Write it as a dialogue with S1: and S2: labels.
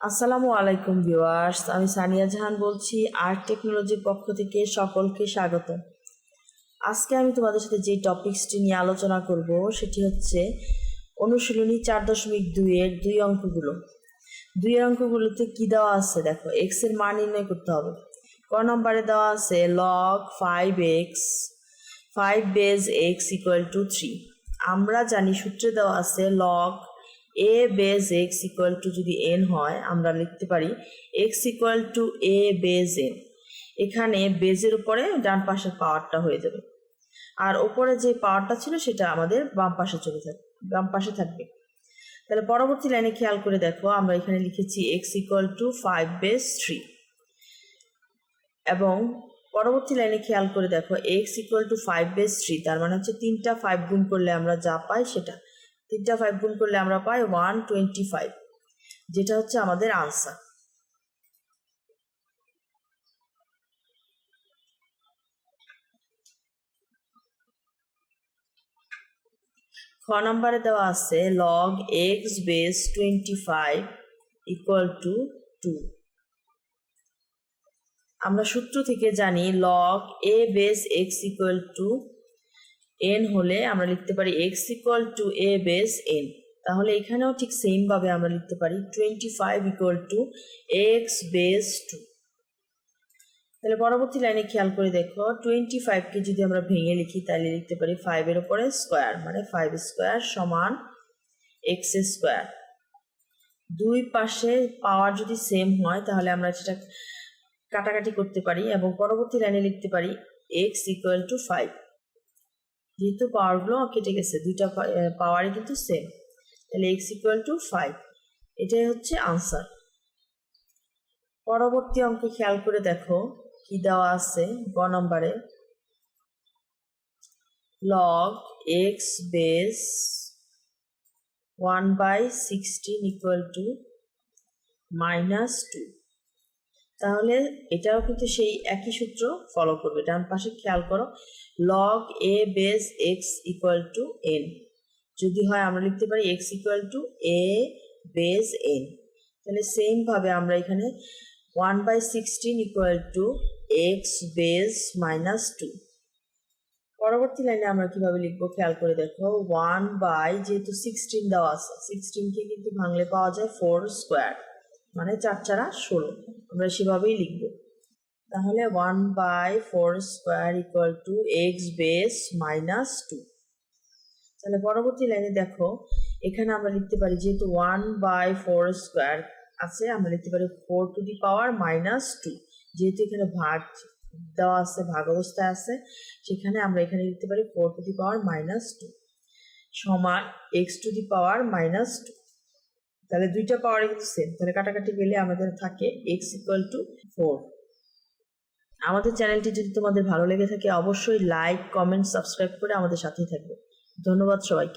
S1: আসসালামু আলাইকুম ভিউয়ার্স, আমি সানিয়া জাহান বলছি, আর্ট টেকনোলজির পক্ষ থেকে সকলকে স্বাগত আজকে আমি তোমাদের সাথে যে টপিকসটি নিয়ে আলোচনা করব, সেটি হচ্ছে অনুশীলনী চার দশমিক দুইয়ের দুই অঙ্কগুলো। দুই অঙ্কগুলোতে কি দেওয়া আছে? দেখো এক্সের মান নির্ণয় করতে হবে। ক নম্বরে দেওয়া আছে log five x five base x equal to three আমরা জানি সূত্রে দেওয়া আছে log a base x equal to যদি এন হয়, আমরা লিখতে পারি x equal to a base n এখানে বেজের উপরে ডান পাশের পাওয়ারটা হয়ে যাবে। আর ওপরে যে পাওয়ারটা ছিল, সেটা আমাদের বাম পাশে চলে থাকবে বাম পাশে থাকবে। তাহলে পরবর্তী লাইনে খেয়াল করে দেখো, আমরা এখানে লিখেছি x equal to five base three এবং পরবর্তী লাইনে খেয়াল করে দেখো x equal to five base three তার মানে হচ্ছে তিনটা ফাইভ গুণ করলে আমরা যা পাই সেটা। তিনটা ফাইভ গুণ করলে আমরা পাই ওয়ান টোয়েন্টি ফাইভ যেটা হচ্ছে আমাদের আনসার খ নম্বরে দেওয়া আছে log x base twenty five equal to two আমরা সূত্র থেকে জানি log a base x equal to n হলে আমরা লিখতে পারি x equal to a base n তাহলে এখানেও ঠিক সেম ভাবে আমরা লিখতে পারি twenty five equal to x base two তাহলে পরবর্তী লাইনে খেয়াল করে দেখো টোয়েন্টি ফাইভকে যদি আমরা ভেঙে লিখি, তাহলে লিখতে পারি ফাইভের ওপরে স্কোয়ার মানে ফাইভ স্কোয়ার সমান এক্স স্কোয়ার দুই পাশে পাওয়ার যদি সেম হয়, তাহলে আমরা সেটা কাটাকাটি করতে পারি এবং পরবর্তী লাইনে লিখতে পারি এক্স ইকুয়াল টু ফাইভ যেহেতু পাওয়ারগুলো কেটে গেছে। দুইটা পাওয়ারই কিন্তু সেম তাহলে এক্স ইকুয়াল টু ফাইভ এটাই হচ্ছে আনসার পরবর্তী অঙ্কে খেয়াল করে দেখো কি দেওয়া আছে গ নম্বরে। Log x base one by sixteen equal to minus two তাহলে এটাও কিন্তু সেই একই সূত্র ফলো করবে। ডান পাশে খেয়াল করো log a base x equal to n যদি হয় আমরা লিখতে পারি x equal to a base n তাহলে সেমভাবে আমরা এখানে one by sixteen equal to x base minus two পরবর্তী লাইনে আমরা কীভাবে লিখব খেয়াল করে দেখো ওয়ান বাই যেহেতু সিক্সটিন দেওয়া আছে সিক্সটিনকে কিন্তু ভাঙলে পাওয়া যায় ফোর স্কোয়ার মানে চার চারা ষোলো। আমরা সেভাবেই লিখব। তাহলে one by four square equal to x base minus two তাহলে পরবর্তী লাইনে দেখো, এখানে আমরা লিখতে পারি যেহেতু ওয়ান বাই ফোর স্কোয়ার আছে, আমরা লিখতে পারি four to the power minus two যেহেতু এখানে ভাগ দেওয়া আছে, ভাগ অবস্থায় আছে, সেখানে আমরা এখানে লিখতে পারি four to the power minus two সমান x to the power minus two তাহলে দুইটা পাওয়ার কিন্তু সেম তাহলে কাটাকাটি গেলে আমাদের থাকে এক্স ইকুয়াল টু ফোর আমাদের চ্যানেলটি যদি তোমাদের ভালো লেগে থাকে, অবশ্যই লাইক কমেন্ট সাবস্ক্রাইব করে আমাদের সাথেই থাকবে। ধন্যবাদ সবাইকে।